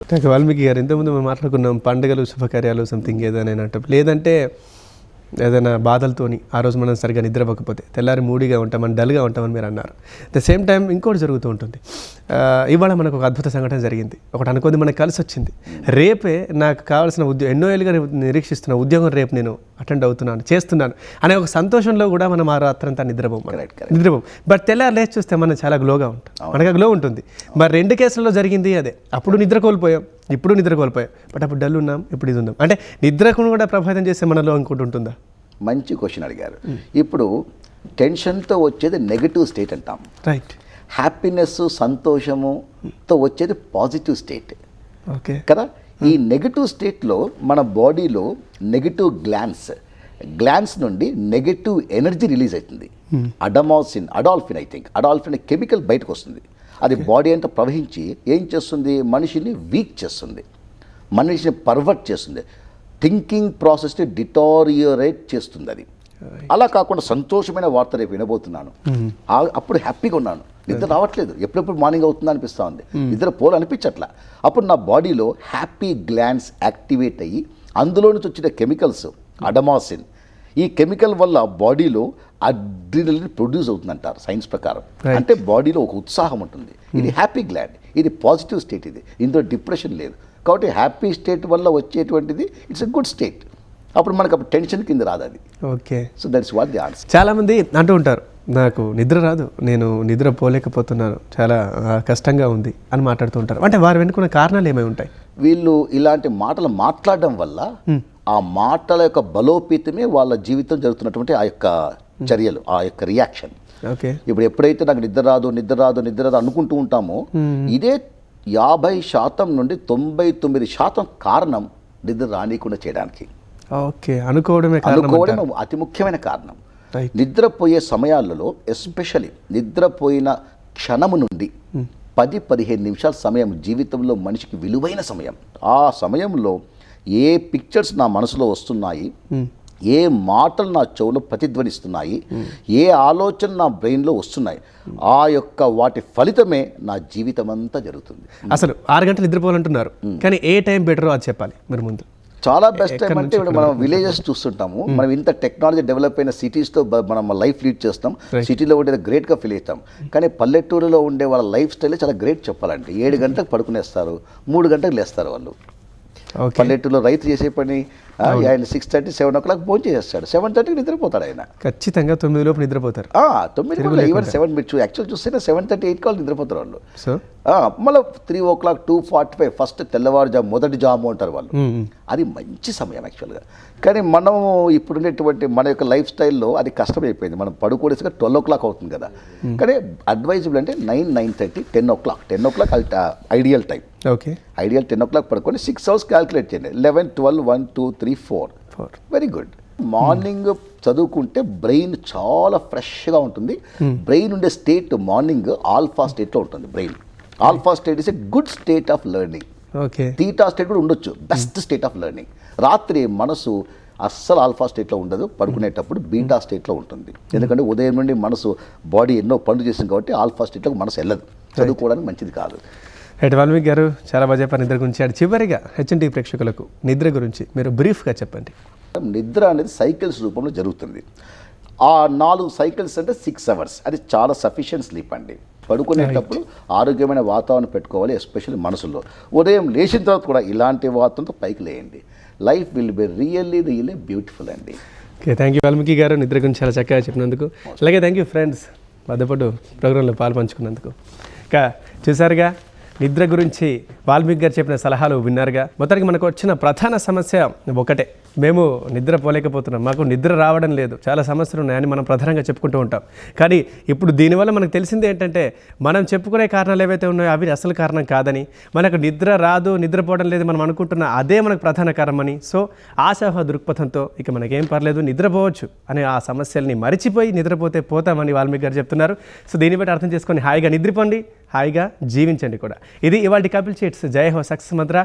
నాకు వాల్మీకి గారు ఇంతకుముందు మేము మాట్లాడుకున్నాం పండుగలు శుభకార్యాలు సంథింగ్ ఏదైనా అంటే లేదంటే ఏదైనా బాధలతోని ఆ రోజు మనం సరిగా నిద్రపోకపోతే తెల్లారి మూడిగా ఉంటామని డల్గా ఉంటామని మీరు అన్నారు. ద సేమ్ టైం ఇంకోటి జరుగుతూ ఉంటుంది. ఇవాళ మనకు ఒక అద్భుత సంఘటన జరిగింది. ఒకటి అనుకుంది మనకు కలిసి వచ్చింది రేపే నాకు కావాల్సిన ఉద్యోగం ఎన్నో ఏళ్ళుగా నిరీక్షిస్తున్న ఉద్యోగం రేపు నేను అటెండ్ అవుతున్నాను చేస్తున్నాను అనే ఒక సంతోషంలో కూడా మనం ఆ రాత్రంతా నిద్రపోం. నిద్రపోం బట్ తెల్లారి లేచి చూస్తే మనం చాలా గ్లోగా ఉంటాం మనకు గ్లో ఉంటుంది. మరి రెండు కేసుల్లో జరిగింది అదే. అప్పుడు నిద్ర కోల్పోయాం ఇప్పుడు నిద్ర కోల్పోయాం. బట్ అప్పుడు డల్ ఉన్నాం ఇప్పుడు ఇది ఉన్నాం. అంటే నిద్రకు కూడా ప్రభావితం చేసే మనలో ఇంకోటి ఉంటుందా? మంచి క్వశ్చన్ అడిగారు. ఇప్పుడు టెన్షన్తో వచ్చేది నెగటివ్ స్టేట్ అంటాం. రైట్ హ్యాపీనెస్ సంతోషముతో వచ్చేది పాజిటివ్ స్టేట్ ఓకే కదా? ఈ నెగటివ్ స్టేట్లో మన బాడీలో నెగటివ్ గ్లాన్స్ గ్లాన్స్ నుండి నెగటివ్ ఎనర్జీ రిలీజ్ అవుతుంది. అడమాసిన్ అడాల్ఫిన్ ఐ థింక్ అడాల్ఫిన్ కెమికల్ బయటకు వస్తుంది. అది బాడీ అంతా ప్రవహించి ఏం చేస్తుంది? మనిషిని వీక్ చేస్తుంది. మనిషిని పర్వర్ట్ చేస్తుంది. థింకింగ్ ప్రాసెస్ని డిటారియోరేట్ చేస్తుంది అది. అలా కాకుండా సంతోషమైన వార్త రేపు వినబోతున్నాను. అప్పుడు హ్యాపీగా ఉన్నాను. నిద్ర రావట్లేదు. ఎప్పుడెప్పుడు మార్నింగ్ అవుతుందా అనిపిస్తా ఉంది. నిద్ర పోలు అనిపించట్లా. అప్పుడు నా బాడీలో హ్యాపీ గ్లాన్స్ యాక్టివేట్ అయ్యి అందులో నుంచి వచ్చిన కెమికల్స్ అడమాసిన్ ఈ కెమికల్ వల్ల బాడీలో అడ్రినలిన్ ప్రొడ్యూస్ అవుతుందంటారు సైన్స్ ప్రకారం. అంటే బాడీలో ఒక ఉత్సాహం ఉంటుంది. ఇది హ్యాపీ గ్లాడ్. ఇది పాజిటివ్ స్టేట్ ఇది. ఇందులో డిప్రెషన్ లేదు. కాబట్టి హ్యాపీ స్టేట్ వల్ల వచ్చేటువంటిది ఇట్స్ ఎ గుడ్ స్టేట్. అప్పుడు మనకు అప్పుడు టెన్షన్ కింద రాదు అది. Okay. So that's what the answer చాలామంది అంటూ ఉంటారు నాకు నిద్ర రాదు నేను నిద్ర పోలేకపోతున్నాను చాలా కష్టంగా ఉంది అని మాట్లాడుతూ ఉంటారు. అంటే వారు వెనుకున్న కారణాలు ఏమై ఉంటాయి? వీళ్ళు ఇలాంటి మాటలు మాట్లాడడం వల్ల ఆ మాటల యొక్క బలోపేతమే వాళ్ళ జీవితం జరుగుతున్నటువంటి ఆ యొక్క చర్యలు ఆ యొక్క రియాక్షన్ ఓకే. ఇప్పుడు ఎప్పుడైతే నాకు నిద్ర రాదు నిద్ర రాదు నిద్ర రాదు అనుకుంటూ ఉంటామో ఇదే యాభై శాతం నుండి తొంభై తొమ్మిది శాతం కారణం నిద్ర రానియకుండా చేయడానికి. ఓకే అనుకోవడమే అనుకోవడం అతి ముఖ్యమైన కారణం. నిద్రపోయే సమయాలలో ఎస్పెషలీ నిద్రపోయిన క్షణము నుండి పది పదిహేను నిమిషాల సమయం జీవితంలో మనిషికి విలువైన సమయం. ఆ సమయంలో ఏ పిక్చర్స్ నా మనసులో వస్తున్నాయి ఏ మాటలు నా చెవులో ప్రతిధ్వనిస్తున్నాయి ఏ ఆలోచన నా బ్రెయిన్లో వస్తున్నాయి ఆ యొక్క వాటి ఫలితమే నా జీవితం అంతా జరుగుతుంది. అసలు ఆరు గంటలు నిద్రపోవాలంటున్నారు. కానీ ఏ టైం బెటరో అది చెప్పాలి. మీరు ముందు. చాలా బెస్ట్ టైం అంటే ఇప్పుడు మనం విలేజెస్ చూస్తుంటాము. మనం ఇంత టెక్నాలజీ డెవలప్ అయిన సిటీస్తో మనం లైఫ్ లీడ్ చేస్తాం. సిటీలో ఉండేది గ్రేట్గా ఫీల్ అవుతాం కానీ పల్లెటూరులో ఉండే వాళ్ళ లైఫ్ స్టైల్ చాలా గ్రేట్ చెప్పాలంటే ఏడు గంటలకు పడుకునేస్తారు మూడు గంటలకు లేస్తారు వాళ్ళు. పల్లెటూరులో రైతు చేసే పని ఆయన six thirty seven o'clock భోజనం చేసేస్తాడు సెవెన్ థర్టీకి నిద్రపోతాడు ఆయన. ఖచ్చితంగా తొమ్మిది లోపు నిద్రపోతారు. ఆ, తొమ్మిది ఈవెన్ సెవెన్ మీరు యాక్చువల్ చూస్తే సెవెన్ థర్టీ ఎయిట్ కాల్ నిద్రపోతారు వాళ్ళు. సో మళ్ళీ three o'clock two forty five first తెల్లవారుజాము మొదటి జాము అంటారు వాళ్ళు. అది మంచి సమయం యాక్చువల్గా కానీ మనం ఇప్పుడున్నటువంటి మన యొక్క లైఫ్ స్టైల్లో అది కష్టమైపోయింది మనం పడుకోడేసరికి ట్వెల్వ్ ఓ క్లాక్ అవుతుంది కదా. కానీ అడ్వైజబుల్ అంటే nine nine thirty ten o'clock ten o'clock ideal time okay ideal ten o'clock పడుకొని సిక్స్ అవర్స్ క్యాల్కులేట్ చేయండి. Eleven twelve one two three four very good morning చదువుకుంటే బ్రెయిన్ చాలా ఫ్రెష్గా ఉంటుంది. బ్రెయిన్ ఉండే స్టేట్ మార్నింగ్ ఆల్ఫా స్టేట్లో ఉంటుంది brain alpha state is a good state of learning okay theta state కూడా ఉండొచ్చు. బెస్ట్ స్టేట్ ఆఫ్ లెర్నింగ్ రాత్రి మనసు అస్సలు ఆల్ఫా స్టేట్లో ఉండదు. పడుకునేటప్పుడు బీటా స్టేట్లో ఉంటుంది. ఎందుకంటే ఉదయం నుండి మనసు బాడీ ఎన్నో పనులు చేసింది కాబట్టి ఆల్ఫా స్టేట్లోకి మనసు వెళ్ళదు. చదువుకోవడానికి మంచిది కాదు. రైట్ వాల్మీకి గారు చాలా బాగా చెప్పారు నిద్ర గురించి. అండ్ చివరిగా హెచ్ఎన్టీ ప్రేక్షకులకు నిద్ర గురించి మీరు బ్రీఫ్గా చెప్పండి. నిద్ర అనేది సైకిల్స్ రూపంలో జరుగుతుంది. ఆ నాలుగు సైకిల్స్ అంటే సిక్స్ అవర్స్ అది చాలా సఫిషియెంట్ స్లీప్ అండి. పడుకునేటప్పుడు ఆరోగ్యమైన వాతావరణం పెట్టుకోవాలి ఎస్పెషల్లీ మనసులో. ఉదయం లేచిన తర్వాత కూడా ఇలాంటి వాతావరణంతో పైకి లేయండి. Life will be really really beautiful అండి. Okay thank you Valmiki garu నిద్ర గురించి చాలా చక్కగా చెప్పినందుకు. అలాగే థ్యాంక్ యూ ఫ్రెండ్స్ వద్దపడు ప్రోగ్రాంలో పాలు పంచుకున్నందుకు. ఇంకా చూసారుగా నిద్ర గురించి వాల్మీకి గారు చెప్పిన సలహాలు విన్నారుగా. మొత్తానికి మనకు వచ్చిన ప్రధాన సమస్య ఒకటే. మేము నిద్ర పోలేకపోతున్నాం. మాకు నిద్ర రావడం లేదు. చాలా సమస్యలు ఉన్నాయని మనం ప్రధానంగా చెప్పుకుంటూ ఉంటాం. కానీ ఇప్పుడు దీనివల్ల మనకు తెలిసింది ఏంటంటే మనం చెప్పుకునే కారణాలు ఏవైతే ఉన్నాయో అవి అసలు కారణం కాదని మనకు నిద్ర రాదు నిద్రపోవడం లేదు మనం అనుకుంటున్న అదే మనకు ప్రధాన కారణమని సో ఆశాహ దృక్పథంతో ఇక మనకేం పర్లేదు నిద్రపోవచ్చు అనే ఆ సమస్యల్ని మరిచిపోయి నిద్రపోతే పోతామని వాల్మీకి గారు చెప్తున్నారు. సో దీన్ని బట్టి అర్థం చేసుకొని హాయిగా నిద్రపోండి హాయిగా జీవించండి కూడా. ఇది ఇవాళ కపిల్ చీట్స్ జయ హో సక్సెస్ మంత్ర.